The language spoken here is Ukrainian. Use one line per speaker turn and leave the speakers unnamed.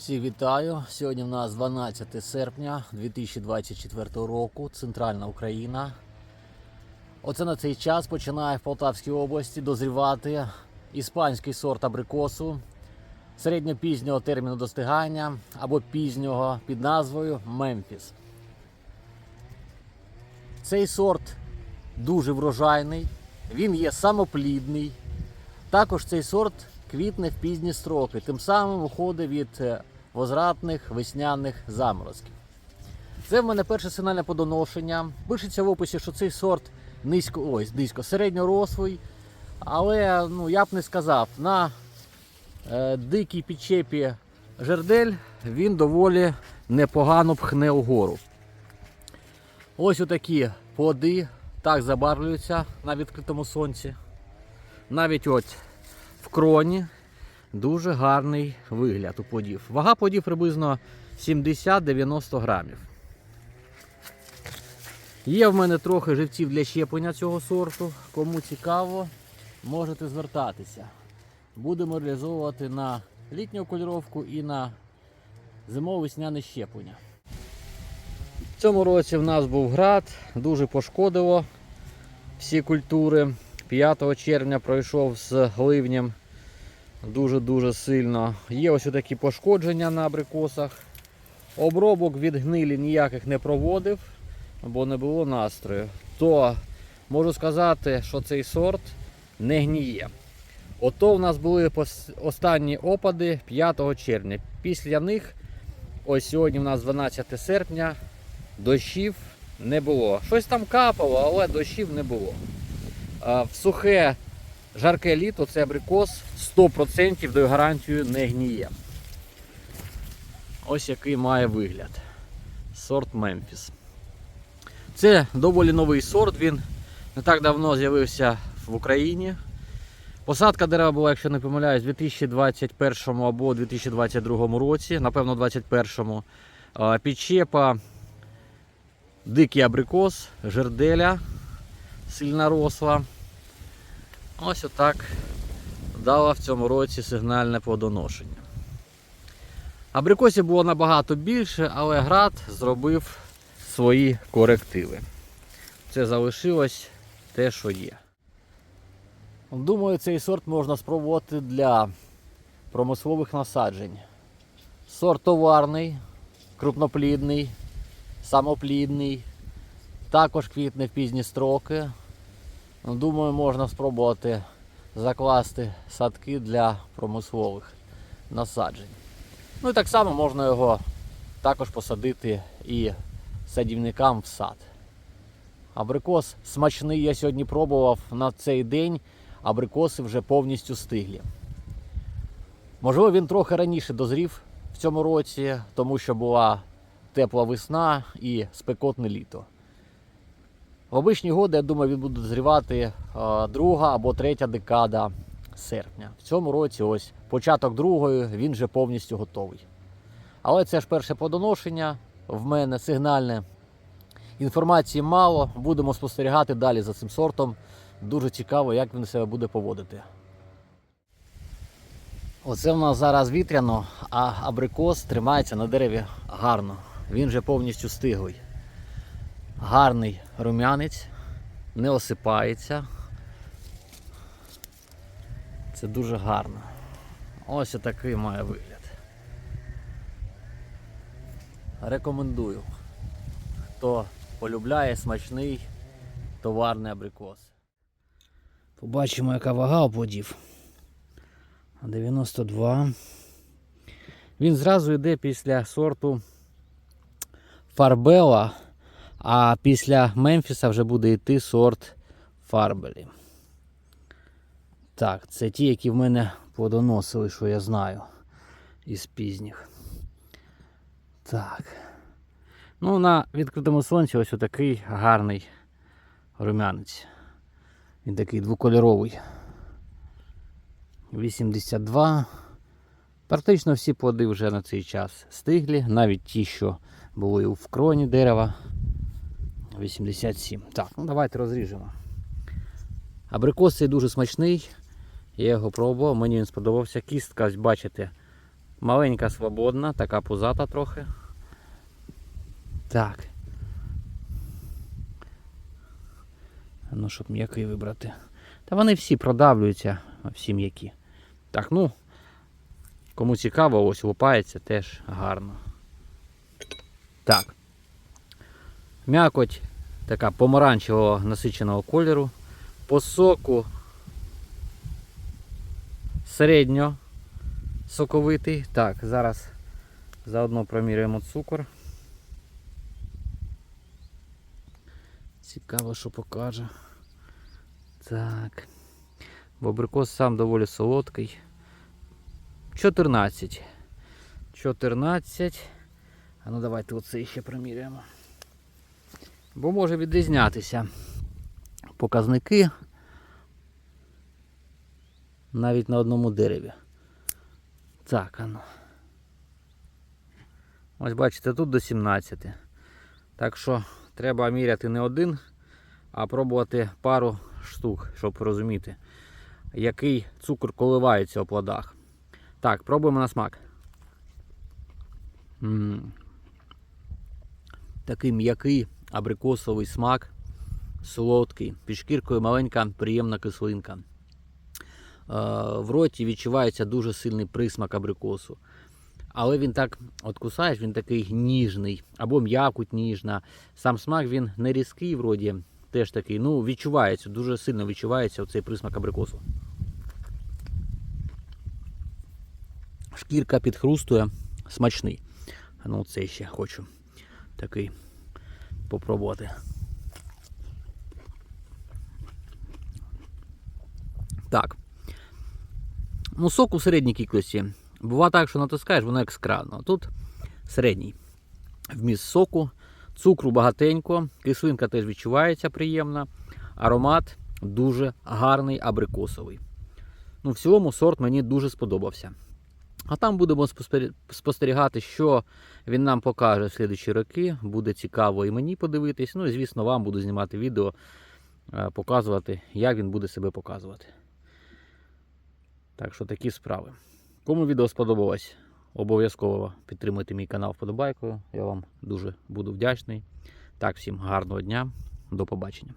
Всіх вітаю. Сьогодні в нас 12 серпня 2024 року, Центральна Україна. Оце на цей час починає в Полтавській області дозрівати іспанський сорт абрикосу середньопізнього терміну достигання або пізнього під назвою Мемфіс. Цей сорт дуже врожайний, він є самоплідний. Також цей сорт квітне в пізні строки, тим самим уходить від е, возвратних весняних заморозків. Це в мене перше сигнальне подоношення. Пишеться в описі, що цей сорт низько, ось, низько середньорослий, але ну, я б не сказав, на е, дикій підчепі жердель він доволі непогано пхне угору. Ось отакі плоди так забарвлюються на відкритому сонці. Навіть от в кроні дуже гарний вигляд у плодів. Вага плодів приблизно 70-90 грамів. Є в мене трохи живців для щеплення цього сорту. Кому цікаво, можете звертатися. Будемо реалізовувати на літню кольоровку і на зимово-весняне щеплення. В цьому році в нас був град, дуже пошкодило всі культури. 5 червня пройшов з ливнем дуже-дуже сильно. Є ось такі пошкодження на абрикосах. Обробок від гнилі ніяких не проводив, бо не було настрою. То можу сказати, що цей сорт не гніє. Ото в нас були останні опади 5 червня. Після них, ось сьогодні у нас 12 серпня, дощів не було. Щось там капало, але дощів не було. В сухе жарке літо цей абрикос 100% даю гарантію не гніє. Ось який має вигляд. Сорт Мемфіс. Це доволі новий сорт, він не так давно з'явився в Україні. Посадка дерева була, якщо не помиляюсь, у 2021 або 2022 році, напевно, 2021. А, Підчепа дикий абрикос, жерделя сильна росла. Ось отак дала в цьому році сигнальне плодоношення. Абрикосів було набагато більше, але град зробив свої корективи. Це залишилось те, що є. Думаю, цей сорт можна спробувати для промислових насаджень. Сорт товарний, крупноплідний, самоплідний, також квітне в пізні строки. Ну, Думаю, можна спробувати закласти садки для промислових насаджень. Ну і так само можна його також посадити і садівникам в сад. Абрикос смачний, я сьогодні пробував на цей день. Абрикоси вже повністю стиглі. Можливо, він трохи раніше дозрів в цьому році, тому що була тепла весна і спекотне літо. В обичні годи, я думаю, він буде дозрівати е, друга або третя декада серпня. В цьому році, ось початок другої, він вже повністю готовий. Але це ж перше подоношення в мене сигнальне. Інформації мало, будемо спостерігати далі за цим сортом. Дуже цікаво, як він себе буде поводити. Оце в нас зараз вітряно, а абрикос тримається на дереві гарно. Він вже повністю стиглий. Гарний рум'янець, не осипається. Це дуже гарно. Ось такий має вигляд. Рекомендую. Хто полюбляє смачний товарний абрикос. Побачимо, яка вага у плодів. 92. Він зразу йде після сорту Фарбела. А після Мемфіса вже буде йти сорт Фарбелі. Так, це ті, які в мене плодоносили, що я знаю із пізніх. Так. Ну, на відкритому сонці ось отакий гарний рум'янець. Він такий двокольоровий. 82. Практично всі плоди вже на цей час стиглі, навіть ті, що були в кроні дерева. 87. Так, ну давайте розріжемо. Абрикос цей дуже смачний. Я його пробував, мені він сподобався. Кістка, ось бачите, Маленька свободна, така пузата трохи. Так. Ну, щоб м'який вибрати. Та вони всі продавлюються, всі м'які. Так, ну, кому цікаво, ось лупається теж гарно. Так. М'якоть така помаранчевого насиченого кольору. По соку середньо соковитий. Так, зараз заодно проміряємо цукор. Цікаво, що покаже. Так. Бо абрикос сам доволі солодкий. 14. 14. А ну давайте оцей ще проміряємо. Бо може відрізнятися показники навіть на одному дереві. Так, а ну. Ось бачите, тут до 17. Так що треба міряти не один, а пробувати пару штук, щоб розуміти, який цукор коливається у плодах. Так, пробуємо на смак. м Такий м'який абрикосовий смак, солодкий, під шкіркою маленька приємна кислинка. Е, В роті відчувається дуже сильний присмак абрикосу. Але він так от кусаєш, він такий ніжний, або м'якуть ніжна. Сам смак він не різкий вроді, теж такий, ну, відчувається, дуже сильно відчувається оцей присмак абрикосу. Шкірка підхрустує, смачний. Ну цей ще хочу такий попробувати. Так. Ну, сок у середній кількості. Буває так, що натискаєш, воно як скрадно. Тут середній вміст соку, цукру багатенько, кислинка теж відчувається приємна. Аромат дуже гарний абрикосовий. Ну, в цілому сорт мені дуже сподобався. А там будемо спостерігати, що він нам покаже в слідчі роки. Буде цікаво і мені подивитись. Ну і звісно, вам буду знімати відео, е, показувати, як він буде себе показувати. Так що такі справи. Кому відео сподобалось, обов'язково підтримуйте мій канал вподобайкою. Я вам дуже буду вдячний. Так, всім гарного дня, до побачення.